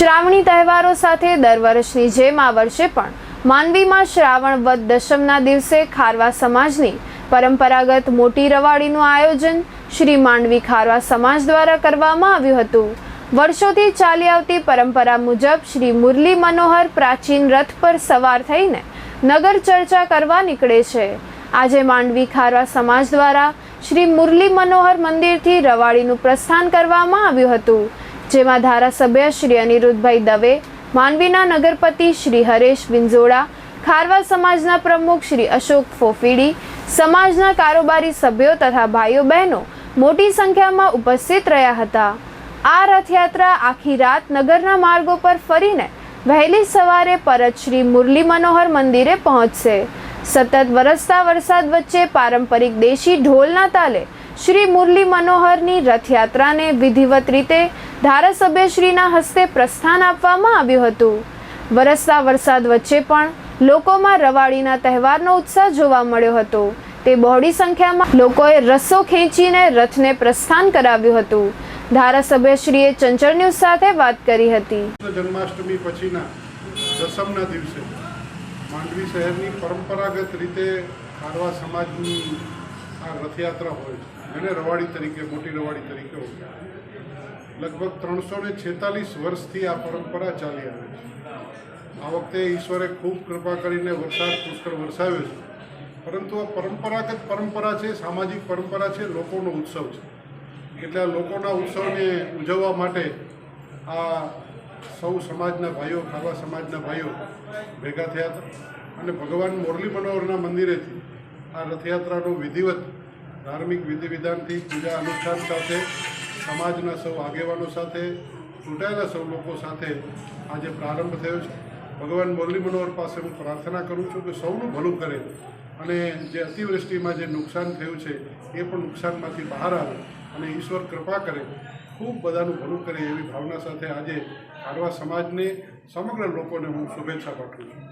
શ્રાવણી તહેવારો સાથે દર વર્ષની જેમ આ વર્ષે પણ માંડવીમાં શ્રાવણ વદ દશમના દિવસે ખારવા સમાજની પરંપરાગત મોટી રવાડીનું આયોજન શ્રી માંડવી ખારવા સમાજ દ્વારા કરવામાં આવ્યું હતું. વર્ષોથી ચાલી આવતી પરંપરા મુજબ શ્રી મુરલી મનોહર પ્રાચીન રથ પર સવાર થઈને નગર ચર્ચા કરવા નીકળે છે. આજે માંડવી ખારવા સમાજ દ્વારા શ્રી મુરલી મનોહર મંદિરથી રવાડીનું પ્રસ્થાન કરવામાં આવ્યું હતું. જેમાં ધારાસભ્ય શ્રી અનિરુદ્ધભાઈ દવે માંડવીના નગરપતિ શ્રી હરેશ વિંઝોડા, ખારવા સમાજના પ્રમુખ શ્રી અશોક ફોફીડી, સમાજના કારોબારી સભ્યો તથા ભાઈઓ બહેનો મોટી સંખ્યામાં ઉપસ્થિત રહ્યા હતા. આ રથયાત્રા આખી રાત નગરના માર્ગો પર ફરીને વહેલી સવારે પરત શ્રી મુરલી મનોહર મંદિરે પહોંચશે. સતત વરસતા વરસાદ વચ્ચે પારંપરિક દેશી ઢોલના તાલે શ્રી મુરલી મનોહરની રથયાત્રાને વિધિવત રીતે ધારાસભ્યશ્રીના હસ્તે પ્રસ્થાન આપવામાં આવ્યું હતું. વરસતા વરસાદ વચ્ચે પણ લોકોમાં રવાડીના તહેવારનો ઉત્સાહ જોવા મળ્યો હતો. તે બહોળી સંખ્યામાં લોકોએ રસ્સો ખેંચીને રથને પ્રસ્થાન કરાવ્યું હતું. ધારાસભ્યશ્રીએ ચંચળ ન્યૂઝ સાથે વાત કરી હતી. જન્માષ્ટમી પછીના દસમના દિવસે માંડવી શહેરની પરંપરાગત રીતે ખારવા સમાજની આ રથયાત્રા હોય જેને રવાડી તરીકે, મોટી રવાડી તરીકે હોય લગભગ ત્રણસો ને છેતાલીસ વર્ષથી આ પરંપરા ચાલી આવે છે. આ વખતે ઈશ્વરે ખૂબ કૃપા કરીને વરસાદ પુષ્કળ વરસાવ્યો છે. પરંતુ આ પરંપરાગત પરંપરા છે, સામાજિક પરંપરા છે, લોકોનો ઉત્સવ છે. એટલે આ લોકોના ઉત્સવને ઉજવવા માટે આ સૌ સમાજના ભાઈઓ, ખાવા સમાજના ભાઈઓ ભેગા થયા હતા. અને ભગવાન મોરલી મનોહરના મંદિરેથી આ રથયાત્રાનો વિધિવત ધાર્મિક વિધિ વિધાનથી પૂજા અનુષ્ઠાન સાથે, સમાજના સૌ આગેવાનો સાથે, ચૂંટાયેલા સૌ લોકો સાથે આજે પ્રારંભ થયો છે. ભગવાન મુરલી મનોહર પાસે હું પ્રાર્થના કરું છું કે સૌનું ભલું કરે અને જે અતિવૃષ્ટિમાં જે નુકસાન થયું છે, એ પણ નુકસાનમાંથી બહાર આવે અને ઈશ્વર કૃપા કરે, ખૂબ બધાનું ભલું કરે એવી ભાવના સાથે આજે કાઢવા સમાજને, સમગ્ર લોકોને હું શુભેચ્છા પાઠવું છું.